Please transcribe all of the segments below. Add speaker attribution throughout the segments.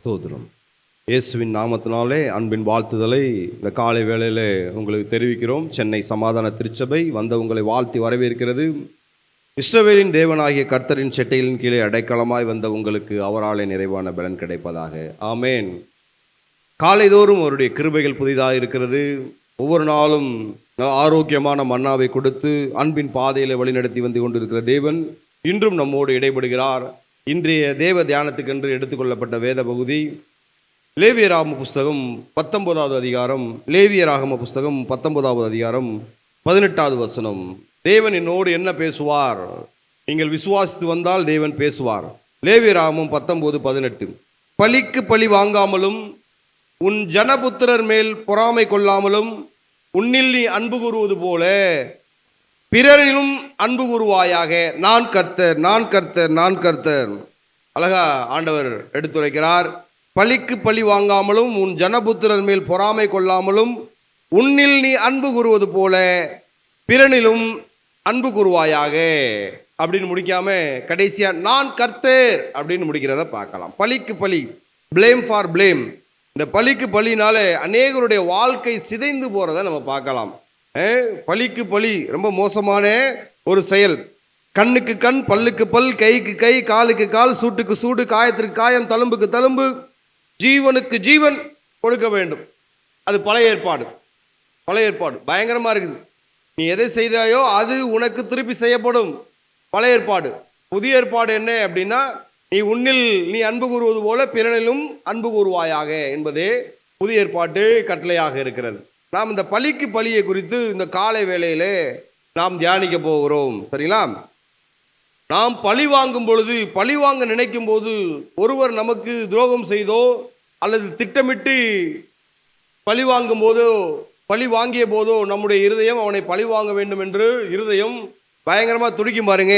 Speaker 1: ஸ்தோத்திரம். இயேசுவின் நாமத்தினாலே அன்பின் வாழ்த்துதலை இந்த காலை வேளையில் உங்களுக்கு தெரிவிக்கிறோம். சென்னை சமாதான திருச்சபை வந்த உங்களை வாழ்த்தி வரவேற்கிறது. இஸ்ரவேலின் தேவனாகிய கர்த்தரின் செட்டையின் கீழே அடைக்கலமாய் வந்த உங்களுக்கு அவராலே நிறைவான பலன் கிடைப்பதாக. ஆமேன். காலைதோறும் அவருடைய கிருபைகள் புதிதாக இருக்கிறது. ஒவ்வொரு நாளும் ஆரோக்கியமான மன்னாவை கொடுத்து அன்பின் பாதையில் வழிநடத்தி வந்து கொண்டிருக்கிற தேவன் இன்றும் நம்மோடு இடைபடுகிறார். இன்றைய தேவ தியானத்துக்கென்று எடுத்துக்கொள்ளப்பட்ட வேத பகுதி லேவியராகம புஸ்தகம் பத்தொன்பதாவது அதிகாரம் லேவியராகம புஸ்தகம் பத்தொன்பதாவது அதிகாரம் பதினெட்டாவது வசனம். தேவன் என்னோடு என்ன பேசுவார்? நீங்கள் விசுவாசித்து வந்தால் தேவன் பேசுவார். லேவியராகமம் பத்தொன்பது பதினெட்டு. பழிக்கு பழி வாங்காமலும் உன் ஜனபுத்திரர் மேல் பொறாமை கொள்ளாமலும் உன்னில் நீ அன்பு கூறுவது போல பிறரிலும் அன்பு கூறுவாயாக நான் கர்த்தர் நான் கர்த்தர் நான் கர்த்தர். அழகா ஆண்டவர் எடுத்துரைக்கிறார். பழிக்கு பழி வாங்காமலும் உன் ஜனபுத்திரர் மேல் பொறாமை கொள்ளாமலும் உன்னில் நீ அன்பு கூறுவது போல பிறனிலும் அன்பு கூறுவாயாக. அப்படின்னு முடிக்காம கடைசியா நான் கர்த்தர் அப்படின்னு முடிக்கிறத பார்க்கலாம். பழிக்கு பழி ப்ளேம் ஃபார் ப்ளேம் இந்த பழிக்கு பழினால அநேகருடைய வாழ்க்கை சிதைந்து போறதை நம்ம பார்க்கலாம். பழிக்கு பழி ரொம்ப மோசமான ஒரு செயல். கண்ணுக்கு கண் பல்லுக்கு பல் கைக்கு கை காலுக்கு கால் சூட்டுக்கு சூடு காயத்திற்கு காயம் தழும்புக்கு தழும்பு ஜீவனுக்கு ஜீவன் கொடுக்க வேண்டும். அது பழைய ஏற்பாடு. பழைய ஏற்பாடு. பயங்கரமாக இருக்குது. நீ எதை செய்தாயோ அது உனக்கு திருப்பி செய்யப்படும். பழைய ஏற்பாடு. புதிய ஏற்பாடு என்ன அப்படின்னா நீ உன்னில் நீ அன்பு கூறுவது போல பிறனிலும் அன்பு கூறுவாயாக என்பதே புதிய ஏற்பாட்டு கட்டளையாக இருக்கிறது. நாம் இந்த பலிக்கு பலியை குறித்து இந்த காலை வேளையிலே நாம் தியானிக்க போகிறோம். சரிங்களா? நாம் பழி வாங்கும் பொழுது பழி வாங்க நினைக்கும் போது ஒருவர் நமக்கு துரோகம் செய்தோ அல்லது திட்டமிட்டு பழி வாங்கும் போதோ பழி வாங்கிய போதோ நம்முடைய இருதயம் அவனை பழி வாங்க வேண்டும் என்று இருதயம் பயங்கரமாக துடிக்கும் பாருங்க.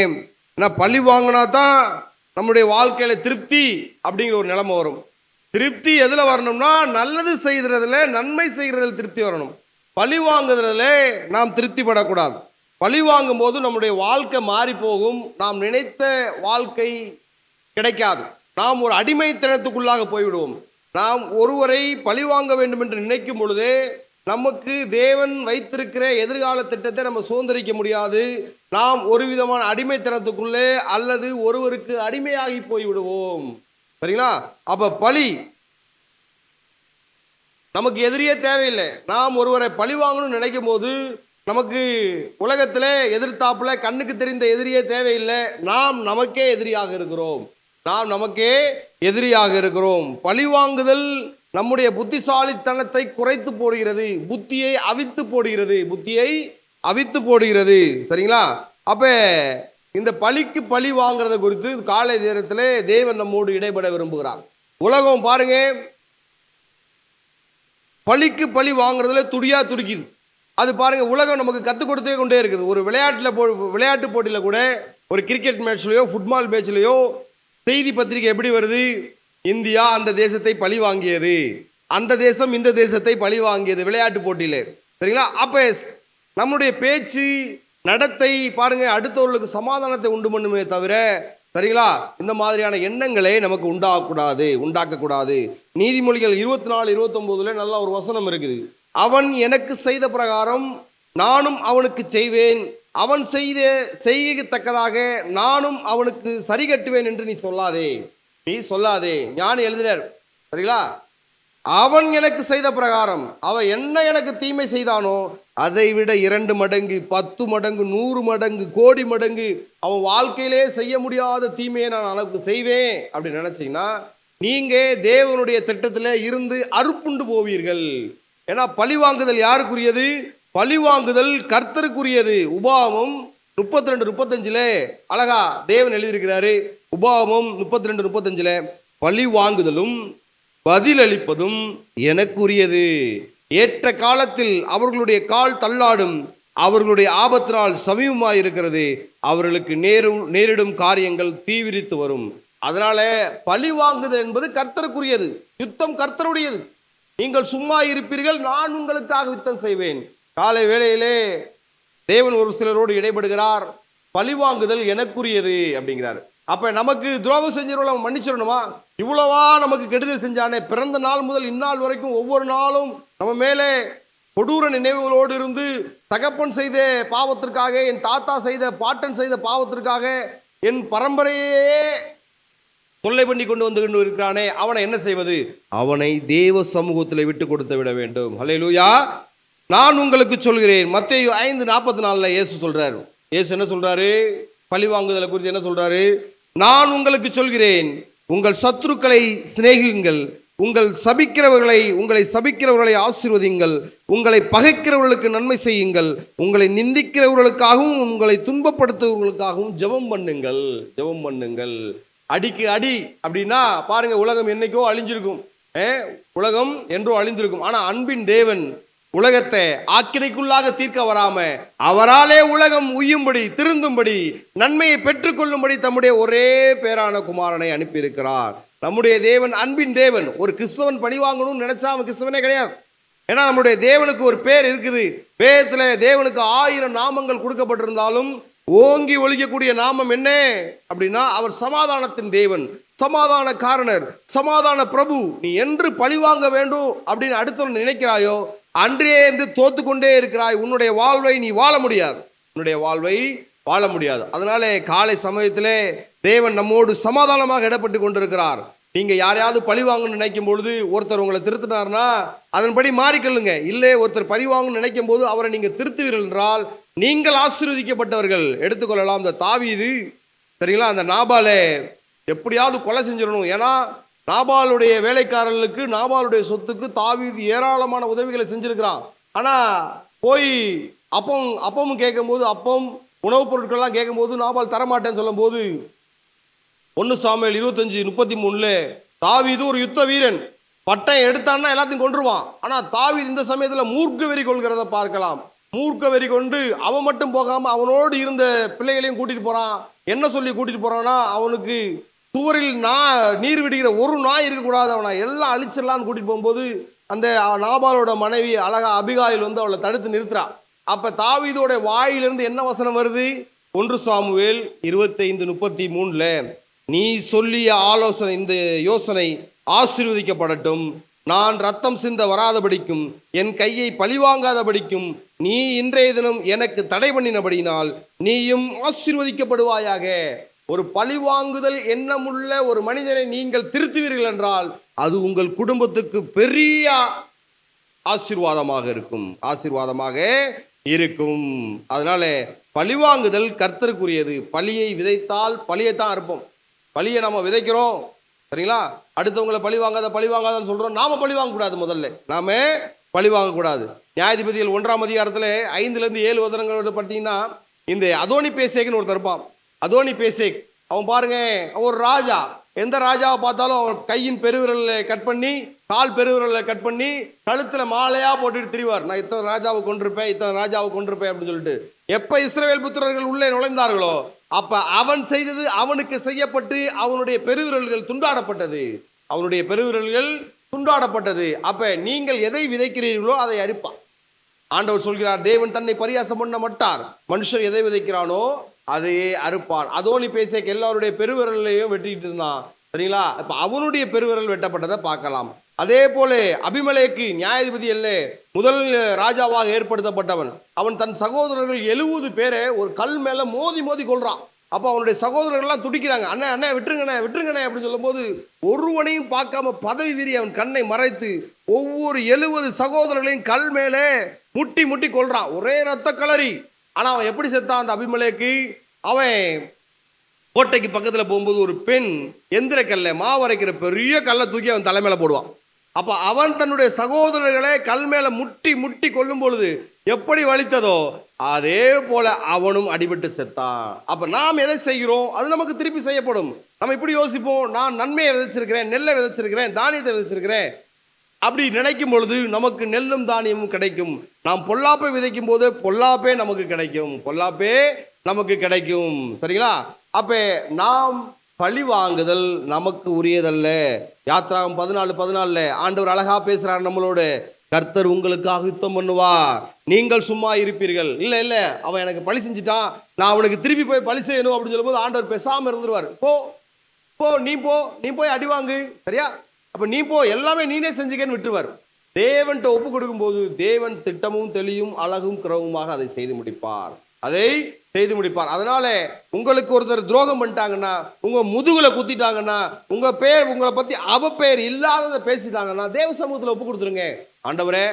Speaker 1: ஏன்னா பழி வாங்கினா தான் நம்முடைய வாழ்க்கையில திருப்தி அப்படிங்கிற ஒரு நிலைமை வரும். திருப்தி எதில் வரணும்னா நல்லது செய்கிறதுல நன்மை செய்கிறதில் திருப்தி வரணும். பழி வாங்குறதுல நாம் திருப்தி படக்கூடாது பழி வாங்கும் போது நம்முடைய வாழ்க்கை மாறி போகும். நாம் நினைத்த வாழ்க்கை கிடைக்காது. நாம் ஒரு அடிமைத்தனத்துக்குள்ளாக போய்விடுவோம். நாம் ஒருவரை பழி வாங்க வேண்டும் என்று நினைக்கும் பொழுதே நமக்கு தேவன் வைத்திருக்கிற எதிர்கால திட்டத்தை நம்ம சுதந்திரிக்க முடியாது. நாம் ஒரு விதமான அடிமைத்தனத்துக்குள்ளே அல்லது ஒருவருக்கு அடிமையாகி போய்விடுவோம். சரிங்களா? அப்ப பழி. நமக்கு எதிரியே தேவையில்லை. நாம் ஒருவரை பழி வாங்கணும்னு நினைக்கும் போது நமக்கு உலகத்தில் எதிர்த்தாப்புல கண்ணுக்கு தெரிந்த எதிரியே தேவையில்லை. நாம் நமக்கே எதிரியாக இருக்கிறோம். நாம் நமக்கே எதிரியாக இருக்கிறோம். பழி வாங்குதல் நம்முடைய புத்திசாலித்தனத்தை குறைத்து போடுகிறது. புத்தியை அவித்து போடுகிறது. புத்தியை அவித்து போடுகிறது. சரிங்களா? அப்போ இந்த பழிக்கு பழி வாங்குறத குறித்து காலை நேரத்தில் தேவன் நம்மோடு இடைபட விரும்புகிறார். உலகம் பாருங்க. பழிக்கு பழி வாங்குறதுல துடியா துடிக்குது. அது பாருங்க உலகம் நமக்கு கற்றுக் கொடுத்தே கொண்டே இருக்குது. ஒரு விளையாட்டில் போ விளையாட்டு போட்டியில் கூட ஒரு கிரிக்கெட் மேட்ச்லையோ ஃபுட்பால் மேட்ச்லையோ செய்தி பத்திரிகை எப்படி வருது? இந்தியா அந்த தேசத்தை பழி வாங்கியது. அந்த தேசம் இந்த தேசத்தை பழி வாங்கியது விளையாட்டு போட்டியில். சரிங்களா? அப்ப நம்முடைய பேச்சு நடத்தை பாருங்க அடுத்தவர்களுக்கு சமாதானத்தை உண்டு பண்ணுமே தவிர சரிங்களா? இந்த மாதிரியான எண்ணங்களே நமக்கு உண்டாகக்கூடாது உண்டாக்கக்கூடாது. நீதிமொழிகள் இருபத்தி நாலு இருபத்தொம்போதுல நல்ல ஒரு வசனம் இருக்குது. அவன் எனக்கு செய்த பிரகாரம் நானும் அவனுக்கு செய்வேன். அவன் செய்த செய்யத்தக்கதாக நானும் அவனுக்கு சரி கட்டுவேன் என்று நீ சொல்லாதே. நீ சொல்லாதே. ஞானி எழுதினர். சரிங்களா? அவன் எனக்கு செய்த பிரகாரம் அவன் என்ன எனக்கு தீமை செய்தானோ அதை விட இரண்டு மடங்கு பத்து மடங்கு நூறு மடங்கு கோடி மடங்கு அவன் வாழ்க்கையிலே செய்ய முடியாத தீமையை நான் அளவுக்கு செய்வேன் அப்படின்னு நினைச்சீங்கன்னா நீங்க தேவனுடைய திட்டத்தில் இருந்து அறுப்புண்டு போவீர்கள். ஏன்னா பழி வாங்குதல் யாருக்குரியது? பழி வாங்குதல் கர்த்தருக்குரியது. உபாவம் முப்பத்தி ரெண்டு முப்பத்தஞ்சுல அழகா தேவன் எழுதியிருக்கிறாரு. உபாவம் முப்பத்தி ரெண்டு முப்பத்தஞ்சுல பழி வாங்குதலும் பதிலளிப்பதும் எனக்குரியது. ஏற்ற காலத்தில் அவர்களுடைய கால் தள்ளாடும் அவர்களுடைய ஆபத்தினால் சமீபமாயிருக்கிறது அவர்களுக்கு நேரும் நேரிடும் காரியங்கள் தீவிரித்து வரும். அதனால பழி வாங்குதல் என்பது கர்த்தருக்குரியது. யுத்தம் கர்த்தருடையது. நீங்கள் சும்மா இருப்பீர்கள் நான் உங்களுக்காக யுத்தம் செய்வேன். காலை வேளையிலே தேவன் ஒரு சிலரோடு இடைபடுகிறார். பழி வாங்குதல் எனக்குரியது அப்படிங்கிறார். அப்ப நமக்கு துரோகம் செஞ்சவர்களை மன்னிச்சிடணுமா? இவ்வளவா நமக்கு கெடுதல் செஞ்சானே பிறந்த நாள் முதல் இந்நாள் வரைக்கும் ஒவ்வொரு நாளும் நம்ம மேலே கொடூர நினைவுகளோடு இருந்து தகப்பன் செய்த பாவத்திற்காக என் தாத்தா செய்த பாட்டன் செய்த பாவத்திற்காக என் பரம்பரையே தொல்லை பண்ணி கொண்டு வந்து கொண்டு இருக்கிறானே அவனை என்ன செய்வது? அவனை தேவ சமூகத்தில் விட்டு கொடுத்து விட வேண்டும். ஹalleluya நான் உங்களுக்கு சொல்கிறேன். மத்திய ஐந்து நாற்பத்தி நாலில் இயேசு சொல்கிறார் இயேசு என்ன சொல்கிறாரு பழி வாங்குதலை குறித்து என்ன சொல்கிறாரு நான் உங்களுக்கு சொல்கிறேன். உங்கள் சத்துருக்களை சிநேகிங்கள் உங்கள் சபிக்கிறவர்களை உங்களை சபிக்கிறவர்களை ஆசீர்வதிங்கள் உங்களை பகைக்கிறவர்களுக்கு நன்மை செய்யுங்கள். உங்களை நிந்திக்கிறவர்களுக்காகவும் உங்களை துன்பப்படுத்துவர்களுக்காகவும் ஜெபம் பண்ணுங்கள். ஜெபம் பண்ணுங்கள். அடிக்கு அடி அப்படின்னா பாருங்க உலகம் என்னைக்கோ அழிஞ்சிருக்கும். ஏ, உலகம் என்றோ அழிந்திருக்கும். ஆனா அன்பின் தேவன் உலகத்தை ஆக்கினைக்குள்ளாக தீர்க்க வராம அவராலே உலகம் உய்யும்படி திருந்தும்படி நன்மையை பெற்றுக்கொள்ளும்படி தம்முடைய ஒரே பேரான குமாரனை அனுப்பியிருக்கிறார். நம்முடைய தேவன் அன்பின் தேவன். ஒரு கிறிஸ்தவன் பழி வாங்கணும்னு நினைச்சா அவன் கிறிஸ்தவனே கிடையாது. ஏன்னா நம்முடைய தேவனுக்கு ஒரு பேர் இருக்குது. பேரத்தில் தேவனுக்கு ஆயிரம் நாமங்கள் கொடுக்கப்பட்டிருந்தாலும் ஓங்கி ஒழிக்கக்கூடிய நாமம் என்ன? அப்படின்னா அவர் சமாதானத்தின் தேவன் சமாதான காரணர் சமாதான பிரபு. நீ என்று பழிவாங்க வேண்டும் அப்படின்னு அடுத்தவன் நினைக்கிறாயோ அன்றே இருந்து தோத்து கொண்டே இருக்கிறாய். உன்னுடைய வாழ்வை நீ வாழ முடியாது. உன்னுடைய வாழ்வை வாழ முடியாது. அதனாலே காலை சமயத்திலே தேவன் நம்மோடு சமாதானமாக இடப்பட்டு கொண்டிருக்கிறார். நீங்கள் யாரையாவது பழி வாங்கணும்னு நினைக்கும் பொழுது ஒருத்தர் உங்களை திருத்தினார்னா அதன்படி மாறிக்கொள்ளுங்க இல்லை ஒருத்தர் பழி வாங்கணும்னு நினைக்கும் போது அவரை நீங்கள் திருத்துவீர்கள் என்றால் நீங்கள் ஆசீர்வதிக்கப்பட்டவர்கள். எடுத்துக்கொள்ளலாம். இந்த தாவீது சரிங்களா? அந்த நாபாலே எப்படியாவது கொலை செஞ்சிடணும். ஏன்னா நாபாலுடைய வேலைக்காரர்களுக்கு நாபாலுடைய சொத்துக்கு தாவீது ஏராளமான உதவிகளை செஞ்சிருக்கிறான். ஆனால் போய் அப்பம் அப்பமும் கேட்கும்போது அப்பம் உணவுப் பொருட்கள்லாம் கேட்கும்போது நாபால் தரமாட்டேன்னு சொல்லும்போது ஒன்று சாமியல் இருபத்தஞ்சு முப்பத்தி மூணுல தாவிது ஒரு யுத்த வீரன். பட்டம் எடுத்தான்னா எல்லாத்தையும் கொண்டுருவான் ஆனால் தாவிது இந்த சமயத்தில் மூர்க்க வெறி கொள்கிறத பார்க்கலாம். மூர்க்க வெறி கொண்டு அவன் மட்டும் போகாமல் அவனோடு இருந்த பிள்ளைகளையும் கூட்டிட்டு போகிறான் என்ன சொல்லி கூட்டிட்டு போகிறான்னா அவனுக்கு சுவரில் நா நீர் விடுகிற ஒரு நாய் இருக்கக்கூடாது அவனை. எல்லாம் அழிச்சிடலான்னு கூட்டிட்டு போகும்போது அந்த நாபாலோட மனைவி அழகா அபிகாயில் வந்து அவளை தடுத்து நிறுத்துறா. அப்போ தாவிதோட வாயிலிருந்து என்ன வசனம் வருது? ஒன்று சாமுவேல் இருபத்தைந்து முப்பத்தி மூணில் நீ சொல்லிய ஆலோசனை இந்த யோசனை ஆசீர்வதிக்கப்படட்டும். நான் ரத்தம் சிந்த வராதபடிக்கும் என் கையை பழிவாங்காதபடிக்கும் நீ இன்றைய தினம் எனக்கு தடை பண்ணினபடியினால் நீயும் ஆசீர்வதிக்கப்படுவாயாக. ஒரு பழிவாங்குதல் எண்ணமுள்ள ஒரு மனிதனை நீங்கள் திருத்துவீர்கள் என்றால் அது உங்கள் குடும்பத்துக்கு பெரிய ஆசீர்வாதமாக இருக்கும். ஆசீர்வாதமாக இருக்கும். அதனால பழிவாங்குதல் கர்த்தருக்குரியது. பழியை விதைத்தால் பழியைத்தான் இருப்போம் பழியை நம்ம விதைக்கிறோம். சரிங்களா? அடுத்தவங்களை பழி வாங்காத பழி வாங்காதன்னு சொல்றோம். நாம பழி வாங்கக்கூடாது முதல்ல. நாம பழி வாங்கக்கூடாது. நியாயாதிபதிகள் ஒன்றாம் அதிகாரத்தில் ஐந்துல இருந்து ஏழு வதனங்களோட பார்த்தீங்கன்னா இந்த அதோனி பேசேக்குன்னு ஒருத்தர் இருப்பான். அதோனி பேசேக். அவன் பாருங்க ஒரு ராஜா. எந்த ராஜாவை பார்த்தாலும் அவன் கையின் பெருவிரலை கட் பண்ணி கால் பெருவிரலில் கட் பண்ணி கழுத்தில் மாலையாக போட்டுட்டு திரிவார். நான் இத்தனை ராஜாவை கொண்டிருப்பேன் இத்தனை ராஜாவை கொண்டிருப்பேன் அப்படின்னு சொல்லிட்டு. எப்போ இஸ்ரேல் புத்திரர்கள் உள்ளே நுழைந்தார்களோ அப்ப அவன் செய்தது அவனுக்கு செய்யப்பட்டு அவனுடைய பெருவிரல்கள் துண்டாடப்பட்டது. அவனுடைய பெருவிரல்கள் துண்டாடப்பட்டது. அப்ப நீங்கள் எதை விதைக்கிறீர்களோ அதை அரிப்பான் ஆண்டவர் சொல்கிறார் தேவன் தன்னை பரியாசம் பண்ண மாட்டார். மனுஷன் எதை விதைக்கிறானோ அதையே அறுப்பான் அதோனி பேசேக்கு எல்லாருடைய பெருவிரல்லையும் வெட்டிட்டு இருந்தான். சரிங்களா? இப்ப அவனுடைய பெருவிரல் வெட்டப்பட்டதை பார்க்கலாம். அதே போல அபிமலேக்கு நியாயாதிபதி அல்ல முதல் ராஜாவாக ஏற்படுத்தப்பட்டவன். அவன் தன் சகோதரர்கள் எழுபது பேரை ஒரு கல் மேலே மோதி மோதி கொள்றான் அப்போ அவனுடைய சகோதரர்கள்லாம் துடிக்கிறாங்க. அண்ணே அண்ணே விட்டுருங்கண்ணே விட்டுருங்கண்ணே அப்படின்னு சொல்லும்போது ஒருவனையும் பார்க்காம பதவி வீறி அவன் கண்ணை மறைத்து ஒவ்வொரு எழுபது சகோதரர்களையும் கல் மேலே முட்டி முட்டி கொள்றான் ஒரே ரத்த கலரி. ஆனால் அவன் எப்படி செத்தான் அந்த அபிமலைக்கு? அவன் கோட்டைக்கு பக்கத்தில் போகும்போது ஒரு பெண் எந்திர மாவரைக்கிற பெரிய கல்லை தூக்கி அவன் தலைமையில போடுவான். அப்ப அவன் தன்னுடைய சகோதரர்களை கல் மேல முட்டி முட்டி கொல்லும் பொழுது எப்படி வலித்ததோ அதே போல அவனும் அடிபட்டு செத்தான். அப்ப நாம் எதை செய்கிறோம்? அது நமக்கு திருப்பி செய்யப்படும். நம்ம இப்படி யோசிப்போம். நான் நன்மையை விதைச்சிருக்கிறேன் நெல்லை விதைச்சிருக்கிறேன் தானியத்தை விதைச்சிருக்கிறேன். அப்படி நினைக்கும் பொழுது நமக்கு நெல்லும் தானியமும் கிடைக்கும். நாம் பொல்லாப்பை விதைக்கும் போது பொல்லாப்பே நமக்கு கிடைக்கும். பொல்லாப்பே நமக்கு கிடைக்கும். சரிங்களா? அப்ப நாம் பழி வாங்குதல் நமக்கு உரியதல்ல. யாத்திராவும் பதினாலு பதினாலுல ஆண்டவர் அழகா பேசுறார் நம்மளோட. கர்த்தர் உங்களுக்காக யுத்தம் பண்ணுவா நீங்கள் சும்மா இருப்பீர்கள். இல்லை இல்லை அவன் எனக்கு பழி செஞ்சுட்டான். நான் அவனுக்கு திருப்பி போய் பழி செய்யணும் அப்படின்னு சொல்லும்போது ஆண்டவர் பேசாமல் இருந்துருவார். போ போ நீ போ நீ போய் அடி வாங்கு. சரியா? அப்போ நீ போ எல்லாமே நீனே செஞ்சுக்கன்னு விட்டுருவார். தேவன்கிட்ட ஒப்பு கொடுக்கும்போது தேவன் திட்டமும் தெளியும் அழகும் கிரவுமாக அதை செய்து முடிப்பார். அதை செய்து முடிப்பார். அதனால உங்களுக்கு ஒருத்தர் துரோகம் பண்ணிட்டாங்கன்னா உங்க முதுகுல குத்திட்டாங்கன்னா உங்க பேர் உங்களை பத்தி அவ பேர் இல்லாததை பேசிட்டாங்கன்னா தேவ சமூகத்தில் ஒப்பு கொடுத்துருங்க. ஆண்டவரே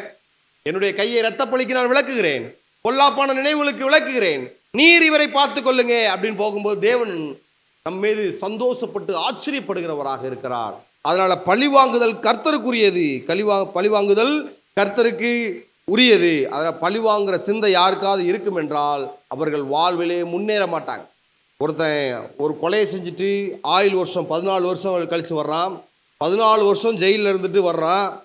Speaker 1: என்னுடைய கையை ரத்தப்பழிக்கு நான் விளக்குகிறேன். பொல்லாப்பான நினைவுகளுக்கு விளக்குகிறேன். நீர் இவரை பார்த்து கொள்ளுங்க அப்படின்னு போகும்போது தேவன் நம் மீது சந்தோஷப்பட்டு ஆச்சரியப்படுகிறவராக இருக்கிறார். அதனால பழிவாங்குதல் கர்த்தருக்குரியது. கழிவா பழிவாங்குதல் கர்த்தருக்கு உரியது. அதனால பழிவாங்குற சிந்தை யாருக்காவது இருக்கும் என்றால் அவர்கள் வாழ்விலே முன்னேற மாட்டாங்க. ஒருத்தன் ஒரு கொலையை செஞ்சுட்டு ஆயுள் வருஷம் பதினாலு வருஷம் கழித்து வர்றான். பதினாலு வருஷம் ஜெயிலில் இருந்துட்டு வர்றான்.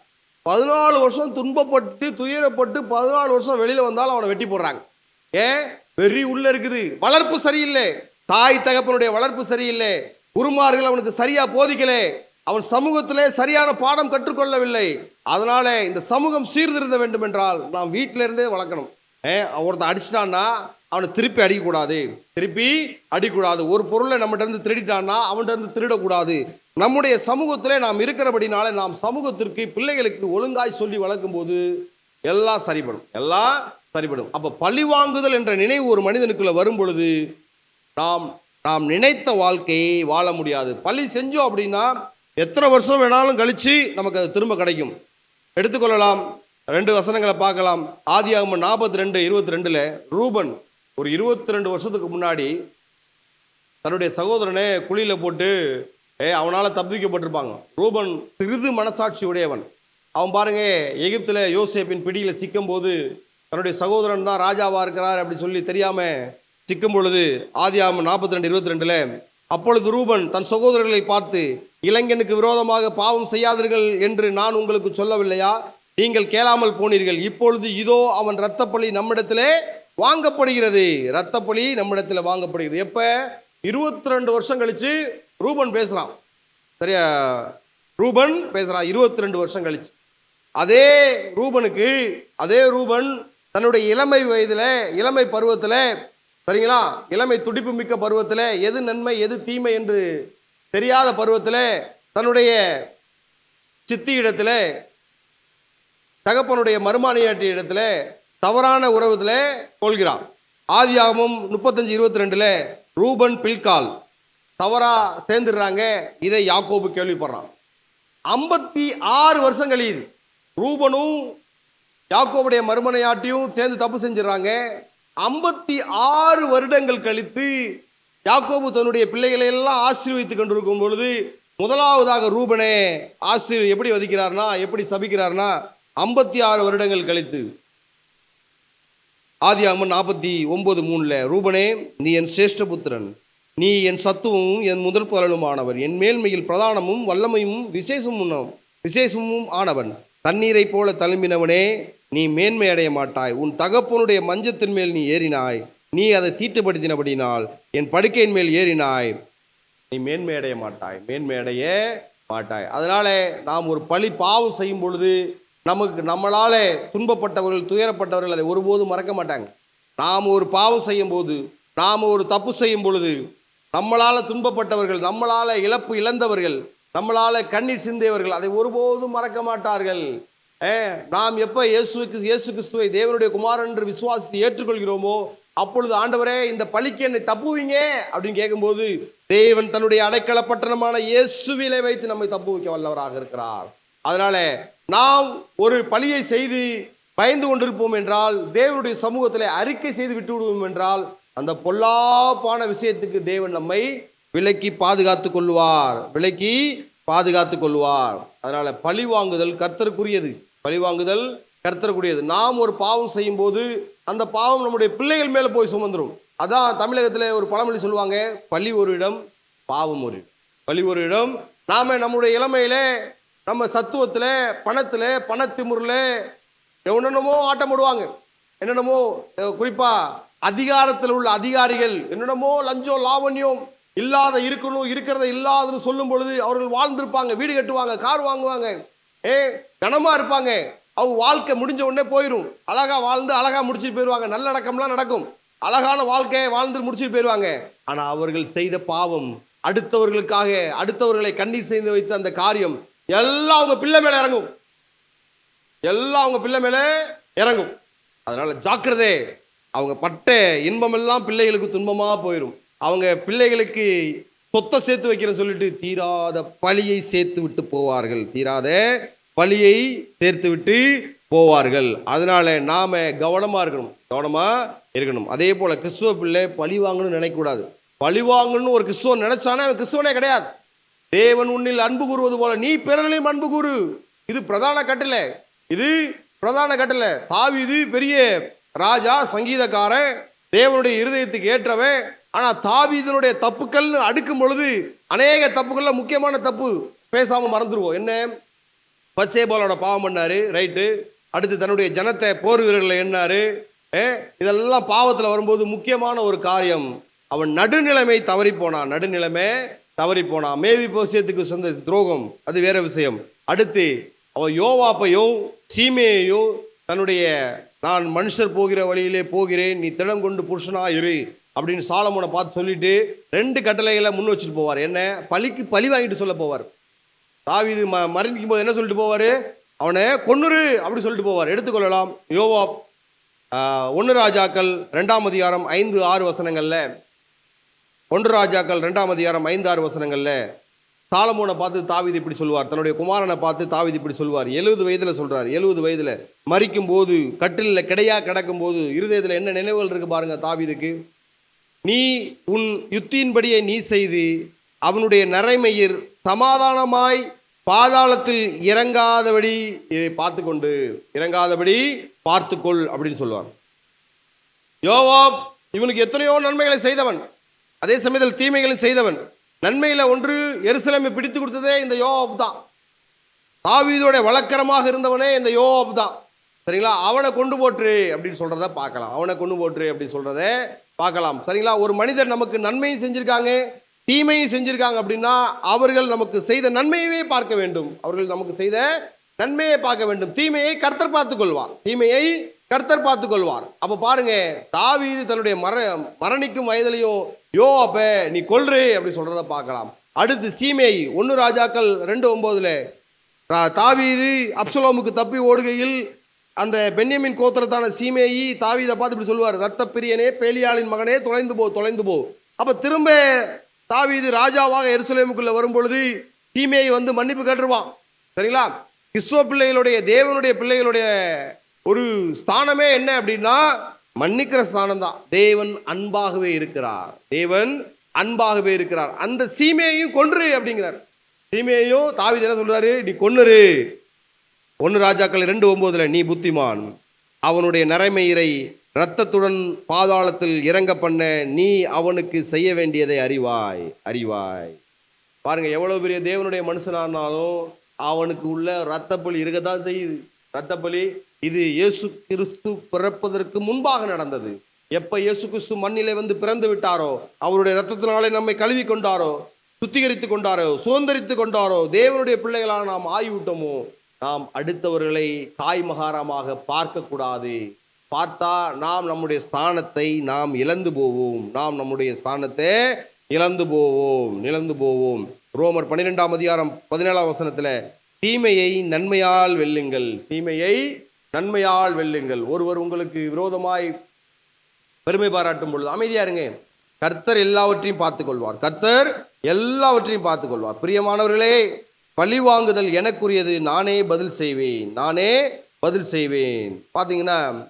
Speaker 1: பதினாலு வருஷம் துன்பப்பட்டு துயரப்பட்டு பதினாலு வருஷம் வெளியில் வந்தாலும் அவனை வெட்டி போடுறாங்க. ஏன்? வெறி உள்ள இருக்குது. வளர்ப்பு சரியில்லை. தாய் தகப்பனுடைய வளர்ப்பு சரியில்லை. குருமார்கள் அவனுக்கு சரியா போதிக்கலே. அவன் சமூகத்திலே சரியான பாடம் கற்றுக்கொள்ளவில்லை. அதனால இந்த சமூகம் சீர்திருத்த வேண்டும் என்றால் நாம் வீட்டிலிருந்தே வளர்க்கணும். ஏன்? ஒருத்தன் அடிச்சிட்டான்னா அவனை திருப்பி அடிக்கக்கூடாது. திருப்பி அடிக்கூடாது ஒரு பொருளை நம்மகிட்ட இருந்து திருடிட்டான்னா அவன்கிட்ட இருந்து திருடக்கூடாது. நம்முடைய சமூகத்திலே நாம் இருக்கிறபடினால நாம் சமூகத்திற்கு பிள்ளைகளுக்கு ஒழுங்காய் சொல்லி வளர்க்கும் போது எல்லாம் சரிபடும். எல்லாம் சரிபடும். அப்போ பழி வாங்குதல் என்ற நினைவு ஒரு மனிதனுக்குள்ள வரும் பொழுது நாம் நாம் நினைத்த வாழ்க்கையை வாழ முடியாது. பழி செஞ்சோம் அப்படின்னா எத்தனை வருஷம் வேணாலும் கழிச்சு நமக்கு அது திரும்ப கிடைக்கும். எடுத்துக்கொள்ளலாம். ரெண்டு வசனங்களை பார்க்கலாம். ஆதியாகமம் நாற்பத்தி ரெண்டு இருபத்தி ரெண்டில் ரூபன் ஒரு இருபத்தி ரெண்டு வருஷத்துக்கு முன்னாடி தன்னுடைய சகோதரனை குழியில் போட்டு ஏ அவனால் தப்பிக்கப்பட்டிருப்பாங்க. ரூபன் சிறிது மனசாட்சி உடையவன். அவன் பாருங்க எகிப்தில் யோசேப்பின் பிடியில் சிக்கும் போது தன்னுடைய சகோதரன் தான் ராஜாவாக இருக்கிறார் அப்படி சொல்லி தெரியாமல் சிக்கும் பொழுது ஆதியாகமம் நாற்பத்தி ரெண்டு இருபத்தி ரெண்டில் அப்பொழுது ரூபன் தன் சகோதரர்களை பார்த்து இளைஞனுக்கு விரோதமாக பாவம் செய்யாதீர்கள் என்று நான் உங்களுக்கு சொல்லவில்லையா? நீங்கள் கேளாமல் போனீர்கள். இப்பொழுது இதோ அவன் இரத்தப்பழி நம்மிடத்திலே வாங்கப்படுகிறது. இரத்தப்பழி நம்மிடத்தில் வாங்கப்படுகிறது. எப்போ? இருபத்தி ரெண்டு வருஷம் கழித்து ரூபன் பேசுகிறான் சரியா? ரூபன் பேசுகிறான் இருபத்தி ரெண்டு வருஷம் கழிச்சு. அதே ரூபனுக்கு அதே ரூபன் தன்னுடைய இளமை வயதில் இளமை பருவத்தில் சரிங்களா? இளமை துடிப்பு மிக்க பருவத்தில் எது நன்மை எது தீமை என்று தெரியாத பருவத்தில் தன்னுடைய சித்தி இடத்துல தகப்பனுடைய மருமானியாட்டி இடத்துல தவறான உறவுல கொள்கிறான் ஆதியாகமும் முப்பத்தஞ்சு இருபத்தி ரெண்டுல ரூபன் பில்கால் தவறா சேர்ந்துடுறாங்க. இதை யாக்கோபு கேள்விப்படுறான். ஐம்பத்தி ஆறு வருஷம் கழியுது. ரூபனும் யாக்கோபுடைய மறுமனையாட்டியும் சேர்ந்து தப்பு செஞ்சிடறாங்க. ஐம்பத்தி ஆறு வருடங்கள் கழித்து யாக்கோபு தன்னுடைய பிள்ளைகளை எல்லாம் ஆசீர்வதித்து கொண்டிருக்கும் பொழுது முதலாவதாக ரூபனே ஆசிரியர் எப்படி வதிக்கிறார்னா எப்படி சபிக்கிறார்னா ஐம்பத்தி ஆறு வருடங்கள் கழித்து ஆதியாகமம் நாற்பத்தி ஒன்பது மூணில் ரூபனே நீ என் சிரேஷ்டபுத்திரன் நீ என் சத்துவமும் என் முதல் பலனுமானவர் என் மேல்மையில் பிரதானமும் வல்லமையும் விசேஷமும் விசேஷமும் ஆனவன். தண்ணீரைப் போல தழும்பினவனே நீ மேன்மை அடைய மாட்டாய். உன் தகப்பனுடைய மஞ்சத்தின் மேல் நீ ஏறினாய். நீ அதை தீட்டுப்படுத்தினபடினால் என் படுக்கையின் மேல் ஏறினாய். நீ மேன்மை அடைய மாட்டாய். மேன்மை அடைய மாட்டாய். அதனால நாம் ஒரு பழி பாவம் செய்யும் பொழுது நமக்கு நம்மளால் துன்பப்பட்டவர்கள் துயரப்பட்டவர்கள் அதை ஒருபோதும் மறக்க மாட்டாங்க. நாம் ஒரு பாவம் செய்யும் போது நாம் ஒரு தப்பு செய்யும் பொழுது நம்மளால் துன்பப்பட்டவர்கள் நம்மளால் இழப்பு இழந்தவர்கள் நம்மளால் கண்ணீர் சிந்தியவர்கள் அதை ஒருபோதும் மறக்க மாட்டார்கள். ஏ, நாம் எப்போ இயேசுக்கு இயேசு கிறிஸ்துவை தேவனுடைய குமாரன் என்று விசுவாசித்து ஏற்றுக்கொள்கிறோமோ அப்பொழுது ஆண்டவரே இந்த பழிக்கு என்னை தப்புவீங்க அப்படின்னு கேட்கும்போது தேவன் தன்னுடைய அடைக்கல பட்டணமான இயேசுவிலே வைத்து நம்மை தப்பு வைக்க வல்லவராக இருக்கிறார். அதனால நாம் ஒரு பழியை செய்து பயந்து கொண்டிருப்போம் என்றால் தேவனுடைய சமூகத்தில் அறிக்கை செய்து விட்டு விடுவோம் என்றால் அந்த பொல்லாப்பான விஷயத்துக்கு தேவன் நம்மை விலக்கி பாதுகாத்து கொள்வார். விலக்கி பாதுகாத்து கொள்வார். அதனால பழி வாங்குதல் கர்த்தருக்குரியது. பழி வாங்குதல் கர்த்தருக்குரியது. நாம் ஒரு பாவம் செய்யும் போது அந்த பாவம் நம்முடைய பிள்ளைகள் மேல போய் சுமந்துடும் அதான் தமிழகத்தில் ஒரு பழமொழி சொல்லுவாங்க பழி ஒரு இடம் பாவம் ஒரு இடம். பழி ஒரு இடம். நாம நம்முடைய இளமையில நம்ம சத்துவத்தில் பணத்தில் பணத்திமுறில் என்னென்னமோ ஆட்டம் போடுவாங்க. என்னென்னமோ குறிப்பாக அதிகாரத்தில் உள்ள அதிகாரிகள் என்னென்னமோ லஞ்சம் லாவண்யம் இல்லாத இருக்கணும் இருக்கிறத இல்லாதன்னு சொல்லும் பொழுது அவர்கள் வாழ்ந்திருப்பாங்க வீடு கட்டுவாங்க கார் வாங்குவாங்க. ஏ கனமாக இருப்பாங்க. அவங்க வாழ்க்கை முடிஞ்ச உடனே போயிடும் அழகாக வாழ்ந்து அழகாக முடிச்சுட்டு போயிடுவாங்க நல்லடக்கம்லாம் நடக்கும். அழகான வாழ்க்கையை வாழ்ந்து முடிச்சுட்டு போயிடுவாங்க ஆனால் அவர்கள் செய்த பாவம் அடுத்தவர்களுக்காக அடுத்தவர்களை கண்ணீர் செய்து வைத்த அந்த காரியம் எல்லாம் அவங்க பிள்ளை மேல இறங்கும். எல்லாம் அவங்க பிள்ளை மேல இறங்கும். அதனால ஜாக்கிரதை. அவங்க பட்ட இன்பமெல்லாம் பிள்ளைகளுக்கு துன்பமா போயிடும் அவங்க பிள்ளைகளுக்கு சொத்தை சேர்த்து வைக்கிறேன்னு சொல்லிட்டு தீராத பழியை சேர்த்து விட்டு போவார்கள். தீராத பழியை சேர்த்து விட்டு போவார்கள். அதனால நாம கவனமா இருக்கணும். கவனமா இருக்கணும். அதே போல கிறிஸ்துவ பிள்ளை பழி வாங்கணும்னு நினைக்கக்கூடாது. பழி வாங்கணும்னு ஒரு கிறிஸ்துவன் நினைச்சானே அவன் கிறிஸ்துவனே கிடையாது. தேவன் உன்னில் அன்பு கூறுவது போல நீ பிறர்களையும் அன்பு கூறு. இது பிரதான கட்டளை. இது பிரதான கட்டளை. தாவி இது பெரிய ராஜா சங்கீதக்காரன் தேவனுடைய இருதயத்துக்கு ஏற்றவன். ஆனால் தாவீதனுடைய தப்புக்கள்னு அடுக்கும் பொழுது அநேக தப்புக்கள்ல முக்கியமான தப்பு பேசாமல் மறந்துடுவோம் என்ன? பச்சைபாலோட பாவம் பண்ணாரு. ரைட்டு. அடுத்து தன்னுடைய ஜனத்தை போர் வீரர்களை எண்ணாரு இதெல்லாம் பாவத்தில் வரும்போது முக்கியமான ஒரு காரியம். அவன் நடுநிலைமை தவறி போனான் நடுநிலைமை தவறி போனான் மேவி போசியத்துக்கு சொந்த துரோகம். அது வேற விஷயம். அடுத்து அவன் யோவாப்பையும் சீமையையும் தன்னுடைய நான் மனுஷர் போகிற வழியிலே போகிறேன் நீ திடம் கொண்டு புருஷனா இரு அப்படின்னு சாலமோனை பார்த்து சொல்லிட்டு ரெண்டு கட்டளைகளை முன் வச்சுட்டு போவார். என்ன? பழிக்கு பழி வாங்கிட்டு சொல்ல போவார். தாவீது ம மரணிக்கும் போது என்ன சொல்லிட்டு போவார்? அவனை கொன்னுரு அப்படி சொல்லிட்டு போவார். எடுத்துக்கொள்ளலாம் யோவா ஒன்று ராஜாக்கள் ரெண்டாம் அதிகாரம் ஐந்து ஆறு வசனங்களில். ஒன்று ராஜாக்கள் ரெண்டாம் அதிகாரம் ஐந்து ஆறு வசனங்கள்ல சாலமோனை பார்த்து தாவீது இப்படி சொல்லுவார் தன்னுடைய குமாரனை பார்த்து தாவீது இப்படி சொல்வார். எழுபது வயதில் சொல்கிறார் எழுபது வயதில் மறிக்கும் போது கட்டிலில் கிடையா கிடக்கும் போது இருதயத்தில் என்ன நினைவுகள் இருக்குது பாருங்கள் தாவீதுக்கு? நீ உன் யுத்தியின்படியை நீ செய்து அவனுடைய நரைமையிர் சமாதானமாய் பாதாளத்தில் இறங்காதபடி இதை பார்த்து கொண்டு இறங்காதபடி பார்த்துக்கொள் அப்படின்னு சொல்லுவார் யோவாப் இவனுக்கு எத்தனையோ நன்மைகளை செய்தவன். அதே சமயத்தில் தீமைகளை செய்தவன். நன்மையில் ஒன்று எருசலேமை பிடித்து கொடுத்ததே இந்த யோப் தான். தாவீதோட வழக்கரமாக இருந்தவனே இந்த யோப் தான். சரிங்களா? அவனை கொண்டு போற்று அப்படின்னு சொல்கிறத பார்க்கலாம். அவனை கொண்டு போற்று அப்படின்னு சொல்கிறத பார்க்கலாம். சரிங்களா? ஒரு மனிதர் நமக்கு நன்மையும் செஞ்சுருக்காங்க தீமையும் செஞ்சுருக்காங்க அப்படின்னா அவர்கள் நமக்கு செய்த நன்மையவே பார்க்க வேண்டும். அவர்கள் நமக்கு செய்த நன்மையை பார்க்க வேண்டும். தீமையை கர்த்தர் பார்த்துக் கொள்வார். தீமையை கர்த்தர் பார்த்துக் கொள்வார். அப்ப பாருங்க தாவீது தன்னுடைய மர மரணிக்கும் வயதிலையும் யோ அப்ப நீ கொல்று அப்படி சொல்றத பார்க்கலாம். அடுத்து சீமை ஒன்று ராஜாக்கள் ரெண்டு ஒம்போதில். தாவீது அப்சலோமுக்கு தப்பி ஓடுகையில் அந்த பென்யமின் கோத்திரத்தான சீமேயி தாவீதை பார்த்து இப்படி சொல்லுவார் ரத்த பிரியனே பேலியாளின் மகனே தொலைந்து போ தொலைந்து போ. அப்போ திரும்ப தாவீது ராஜாவாக எருசலேமுக்குள்ள வரும் பொழுது சீமேயி வந்து மன்னிப்பு கேட்டுருவான். சரிங்களா? கிறிஸ்துவ பிள்ளைகளுடைய தேவனுடைய பிள்ளைகளுடைய ஒரு ஸ்தானமே என்ன அப்படின்னா மன்னிக்கிற ஸ்தானம் தான் தேவன் அன்பாகவே இருக்கிறார். தேவன் அன்பாகவே இருக்கிறார். அந்த சீமையையும் கொன்று அப்படிங்கிறார். சீமையையும் தாவீது என்ன சொல்றாரு? நீ கொன்னுரு ஒன்று ராஜாக்கள் ரெண்டு ஒன்பதுல நீ புத்திமான். அவனுடைய நரைமயிரை இரத்தத்துடன் பாதாளத்தில் இறங்க பண்ண நீ அவனுக்கு செய்ய வேண்டியதை அறிவாய். அறிவாய். பாருங்க எவ்வளவு பெரிய தேவனுடைய மனுஷனானாலும் அவனுக்கு உள்ள ரத்தப்பலி இருக்கத்தான் செய்யுது. ரத்தப்பலி இது இயேசு கிறிஸ்து பிறப்பதற்கு முன்பாக நடந்தது. எப்ப இயேசு கிறிஸ்து மண்ணிலே வந்து பிறந்து விட்டாரோ அவருடைய ரத்தத்தினாலே நம்மை கழுவி கொண்டாரோ சுத்திகரித்து கொண்டாரோ சுதந்திரித்து கொண்டாரோ தேவனுடைய பிள்ளைகளாக நாம் ஆய்விட்டோமோ நாம் அடுத்தவர்களை தாய் மகாரமாக பார்க்கக்கூடாது. பார்த்தா நாம் நம்முடைய ஸ்தானத்தை நாம் இழந்து போவோம். நாம் நம்முடைய ஸ்தானத்தை இழந்து போவோம் இழந்து போவோம். ரோமர் பன்னிரெண்டாம் அதிகாரம் பதினேழாம் வசனத்தில் தீமையை நன்மையால் வெல்லுங்கள். தீமையை நன்மையால் வெல்லுங்கள். ஒருவர் உங்களுக்கு விரோதமாய் பெருமை பாராட்டும் பொழுது அமைதியா இருங்க. கர்த்தர் எல்லாவற்றையும் பார்த்துக்கொள்வார். கர்த்தர் எல்லாவற்றையும் பார்த்துக்கொள்வார். பிரியமானவர்களே பழி வாங்குதல் எனக்குரியது. நானே பதில் செய்வேன். நானே பதில் செய்வேன். பார்த்தீங்கன்னா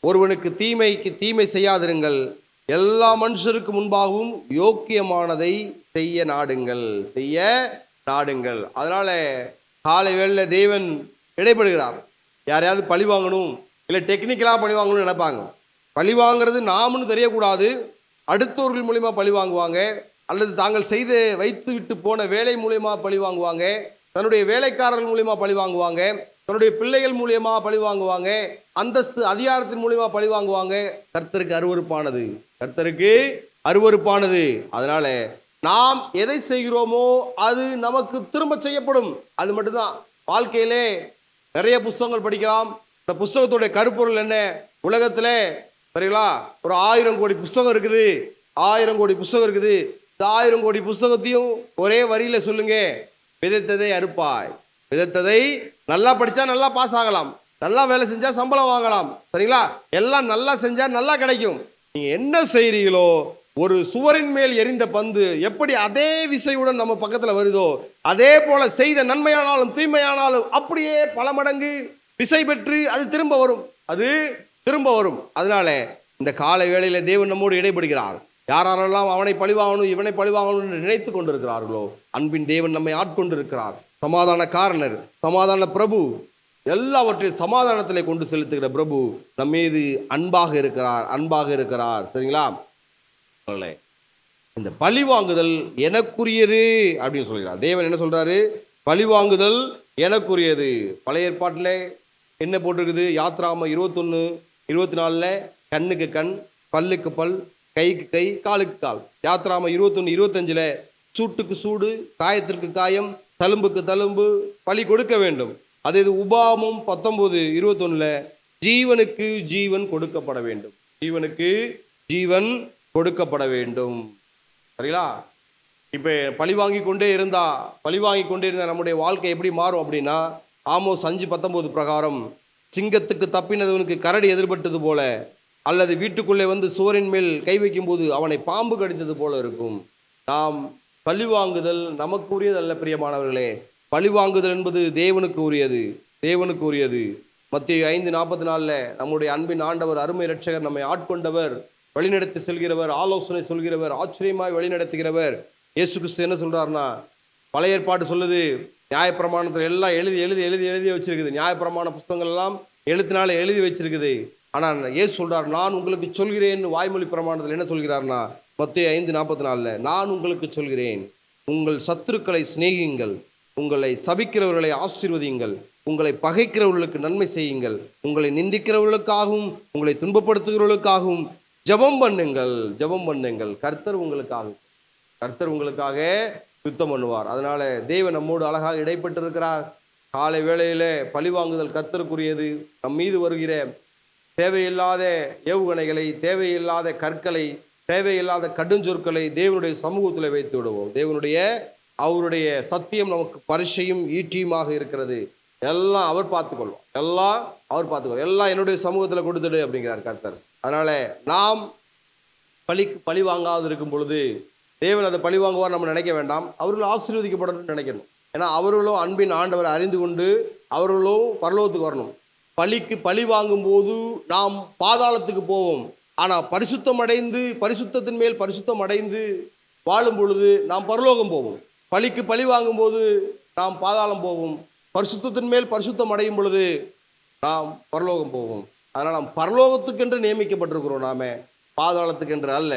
Speaker 1: ஒருவனுக்கு தீமைக்கு தீமை செய்யாதிருங்கள். எல்லா மனுஷருக்கு முன்பாகவும் யோக்கியமானதை செய்ய நாடுங்கள். செய்ய நாடுங்கள். அதனால காலை வேளையில தேவன் இடைப்படுகிறார். யாரையாவது பழி வாங்கணும் இல்லை டெக்னிக்கலாக பழி வாங்கணும்னு நினைப்பாங்க. பழி வாங்குறது நாமுன்னு தெரியக்கூடாது. அடுத்தவர்கள் மூலிமா பழி வாங்குவாங்க. அல்லது தாங்கள் செய்து வைத்து விட்டு போன வேலை மூலியமா பழி வாங்குவாங்க. தன்னுடைய வேலைக்காரர்கள் மூலிமா பழி வாங்குவாங்க. தன்னுடைய பிள்ளைகள் மூலியமா பழி வாங்குவாங்க. அந்தஸ்து அதிகாரத்தின் மூலியமா பழி வாங்குவாங்க. கர்த்தருக்கு அருவருப்பானது. கர்த்தருக்கு அருவருப்பானது. அதனால நாம் எதை செய்கிறோமோ அது நமக்கு திரும்ப செய்யப்படும். அது மட்டும்தான். வாழ்க்கையிலே நிறைய புஸ்தகங்கள் படிக்கலாம். இந்த புஸ்தகத்துடைய கருப்பொருள் என்ன? உலகத்துல சரிங்களா? ஒரு ஆயிரம் கோடி புஸ்தகம் இருக்குது. ஆயிரம் கோடி புஸ்தகம் இருக்குது. இந்த ஆயிரம் கோடி புஸ்தகத்தையும் ஒரே வரியில சொல்லுங்க. விதைத்ததை அறுப்பாய். விதைத்ததை நல்லா படிச்சா நல்லா பாஸ் ஆகலாம். நல்லா வேலை செஞ்சா சம்பளம் வாங்கலாம். சரிங்களா? எல்லாம் நல்லா செஞ்சா நல்லா கிடைக்கும். நீங்க என்ன செய்றீங்களோ ஒரு சுவரின் மேல் எரிந்த பந்து எப்படி அதே விசையுடன் நம்ம பக்கத்தில் வருதோ அதே போல செய்த நன்மையானாலும் தூய்மையானாலும் அப்படியே பல மடங்கு விசை பெற்று அது திரும்ப வரும். அது திரும்ப வரும். அதனால இந்த காலை வேளையில தேவன் நம்மோடு இடைபடுகிறார் யாரெல்லாம் அவனை பழிவாகணும் இவனை பழிவாகணும் நினைத்து கொண்டிருக்கிறார்களோ அன்பின் தேவன் நம்மை ஆட்கொண்டிருக்கிறார். சமாதான காரணர் சமாதான பிரபு எல்லாவற்றையும் சமாதானத்திலே கொண்டு செலுத்துகிற பிரபு நம்மீது அன்பாக இருக்கிறார் அன்பாக இருக்கிறார். சரிங்களா? இந்த பழி வாங்குதல் எனக்குரியது அப்படின்னு சொல்கிறார். தேவன் என்ன சொல்றாரு? பழி வாங்குதல் எனக்குரியது. பழைய ஏற்பாட்டில் என்ன போட்டிருக்குது? யாத்ராம இருபத்தொன்று இருபத்தி நாலில் கண்ணுக்கு கண் பல்லுக்கு பல் கைக்கு கை காலுக்கு கால். யாத்ராம இருபத்தொன்று இருபத்தஞ்சில் சூட்டுக்கு சூடு காயத்திற்கு காயம் தழும்புக்கு தழும்பு பழி கொடுக்க வேண்டும். அதே இது உபாமும் பத்தொம்போது இருபத்தொன்னுல ஜீவனுக்கு ஜீவன் கொடுக்கப்பட வேண்டும். ஜீவனுக்கு ஜீவன் கொடுக்கப்பட வேண்டும். சரிங்களா? இப்போ பழி வாங்கி கொண்டே இருந்தா பழி வாங்கி கொண்டே இருந்தால் நம்முடைய வாழ்க்கை எப்படி மாறும் அப்படின்னா ஆமோஸ் அஞ்சு பத்தொன்பது பிரகாரம் சிங்கத்துக்கு தப்பினதவனுக்கு கரடி எதிர்பட்டது போல அல்லது வீட்டுக்குள்ளே வந்து சுவரின் மேல் கை வைக்கும்போது அவனை பாம்பு கடித்தது போல இருக்கும். நாம் பழி வாங்குதல் நமக்கு பிரியமானவர்களே. பழி வாங்குதல் என்பது தேவனுக்கு உரியது தேவனுக்கு உரியது. மத்திய ஐந்து நாற்பத்தி நாலில் நம்முடைய அன்பின் ஆண்டவர் அருமை இரட்சகர் நம்மை ஆட்கொண்டவர். வழிநடத்தி செல்கிறவர் ஆலோசனை சொல்கிறவர் ஆச்சரியமாய் வழிநடத்துகிறவர். இயேசு கிறிஸ்து என்ன சொல்கிறாருன்னா பழைய ஏற்பாடு சொல்லுது நியாயப்பிரமாணத்தில் எல்லாம் எழுதி எழுதி எழுதி எழுதி வச்சிருக்குது. நியாயப்பிரமாண புஸ்தகங்கள் எல்லாம் எழுத்தினால எழுதி வச்சிருக்குது. ஆனால் இயேசு சொல்கிறார் நான் உங்களுக்கு சொல்கிறேன். வாய்மொழி பிரமாணத்தில் என்ன சொல்கிறார்னா மத்திய ஐந்து நாற்பத்தி நாலில் நான் உங்களுக்கு சொல்கிறேன். உங்கள் சத்துருக்களை சிநேகியுங்கள். உங்களை சபிக்கிறவர்களை ஆசீர்வதியுங்கள். உங்களை பகைக்கிறவர்களுக்கு நன்மை செய்யுங்கள். உங்களை நிந்திக்கிறவர்களுக்காகவும் உங்களை துன்பப்படுத்துகிறவர்களுக்காகவும் ஜெபம் பண்ணுங்கள் ஜெபம் பண்ணுங்கள். கர்த்தர் உங்களுக்காக கர்த்தர் உங்களுக்காக யுத்தம் பண்ணுவார். அதனால தேவன் நம்மோடு அழகாக இடைப்பட்டிருக்கிறார். காலை வேளையில பழிவாங்குதல் கர்த்தருக்குரியது. நம் மீது வருகிற தேவையில்லாத ஏவுகணைகளை தேவையில்லாத கற்களை தேவையில்லாத கடுஞ்சொற்களை தேவனுடைய சமூகத்தில் வைத்து விடுவோம். தேவனுடைய அவருடைய சத்தியம் நமக்கு பரிசையும் ஈட்டியுமாக இருக்கிறது. எல்லாம் அவர் பார்த்துக்கொள்வோம் எல்லாம் அவர் பார்த்துக்கோ எல்லாம் என்னுடைய சமூகத்தில் கொடுத்துடு அப்படிங்கிறார் கர்த்தர். அதனால நாம் பழிக்கு பழி வாங்காது இருக்கும் பொழுது தேவன் அதை பழி வாங்குவார் நம்ம நினைக்க வேண்டாம். அவர்கள் ஆசீர்வதிக்கப்படணும்னு நினைக்கணும். ஏன்னா அவர்களும் அன்பின் ஆண்டவரை அறிந்து கொண்டு அவர்களும் பரலோகத்துக்கு வரணும். பழிக்கு பழி வாங்கும் போது நாம் பாதாளத்துக்கு போவோம். ஆனால் பரிசுத்தம் அடைந்து பரிசுத்தத்தின் மேல் பரிசுத்தம் அடைந்து வாழும் பொழுது நாம் பரலோகம் போவோம். பழிக்கு பழி வாங்கும் போது நாம் பாதாளம் போவோம். பரிசுத்தத்தின் மேல் பரிசுத்தம் அடையும் பொழுது நாம் பரலோகம் போவோம். அதனால் நாம் பரலோகத்துக்கென்று நியமிக்கப்பட்டிருக்கிறோம் நாம. பாதாளத்துக்கென்று அல்ல.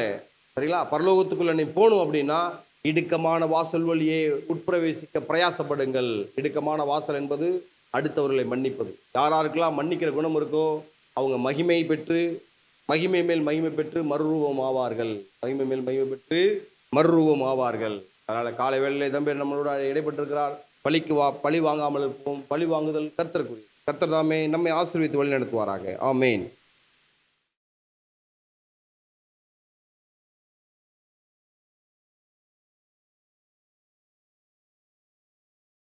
Speaker 1: சரிங்களா? பரலோகத்துக்குள்ள நீ போகணும் அப்படின்னா இடுக்கமான வாசல் வழியே உட்பிரவேசிக்க பிரயாசப்படுங்கள். இடுக்கமான வாசல் என்பது அடுத்தவர்களை மன்னிப்பது. யார் யாருக்கெல்லாம் மன்னிக்கிற குணம் இருக்கோ அவங்க மகிமை பெற்று மகிமை மேல் மகிமை பெற்று மறுரூபம் ஆவார்கள். மகிமை மேல் மகிமை பெற்று மறுரூபம் ஆவார்கள். அதனால் காலை வேளையில் தம்பி நம்மளோட இடைப்பட்டிருக்கிறார். பழிக்கு வா பழி வாங்காமல் இருப்போம். பழி வாங்குதல் கர்த்தருக்குரிய கர்த்தர் தாமே நம்மை ஆசீர்வித்து வழி நடத்துவாராக ஆமேன்.